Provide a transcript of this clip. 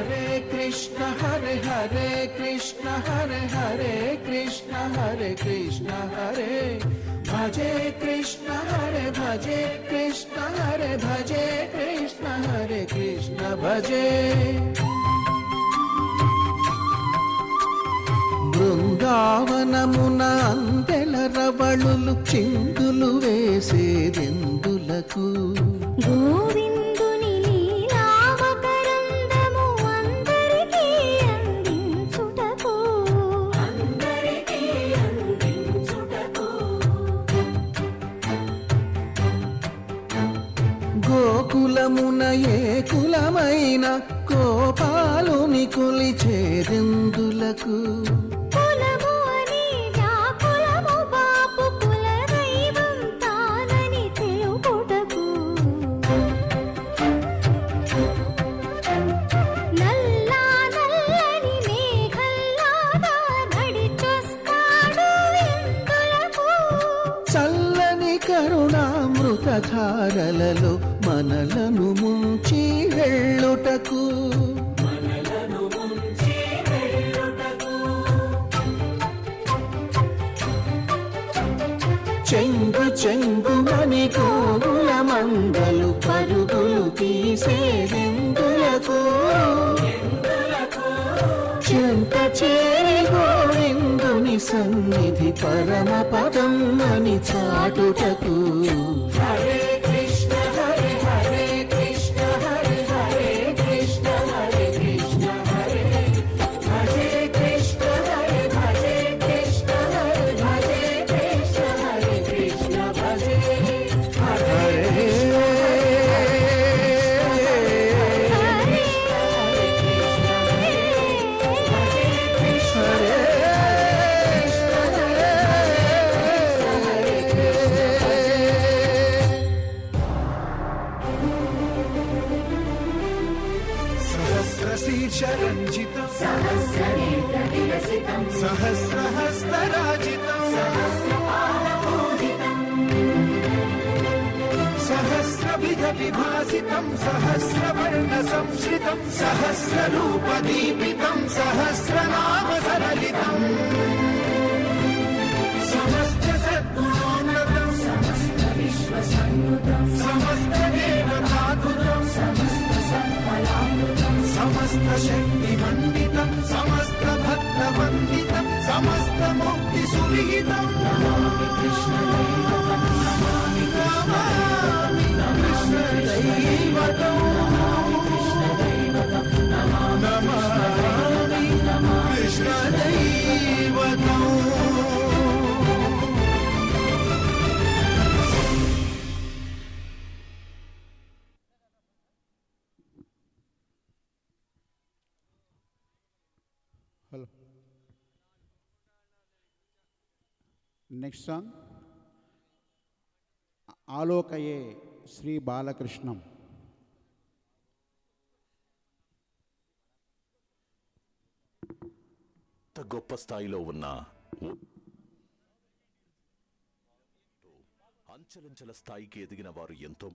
హరే కృష్ణ హరే హరే కృష్ణ హరే హరే కృష్ణ హరే కృష్ణ హరే. భజే కృష్ణ హరే భజే కృష్ణ హరే భజే కృష్ణ హరే కృష్ణ భజే. బృందావనమున అంతెల రవళులు చిందులు వేసేదెందులకు? గోవింద కులమున ఏ కులమైన కోపాలు నికులి కులము కరుణామృతధారలలో మనలను ముంచి వెళ్ళుటకు. చెంగు చెంగుమని కోగుల మందలు పరుగులు తీసే చింత చే సన్నిధి పరమ పదం అని చాటుటకు. శీర్షరంజితం సహస్రహస్తరాజితం సహస్రవిధ విభాసితం సహస్రవర్ణ సంశ్రితం సహస్రూపదీపితం సహస్రనామ సరళితం సమస్త సద్గుణోన్నతం సమస్త విశ్వసన్నుతం సమస్త సమస్త శక్తి మండితం సమస్త భక్త వందితం సమస్త ముక్తి సువిహితం. నమామి Krishna Krishna hello next song ఆలోకయే Shri బాలకృష్ణం గొప్ప స్థాయిలో ఉన్న అంచలంచల స్థాయికి ఎదిగిన వారు ఎంతో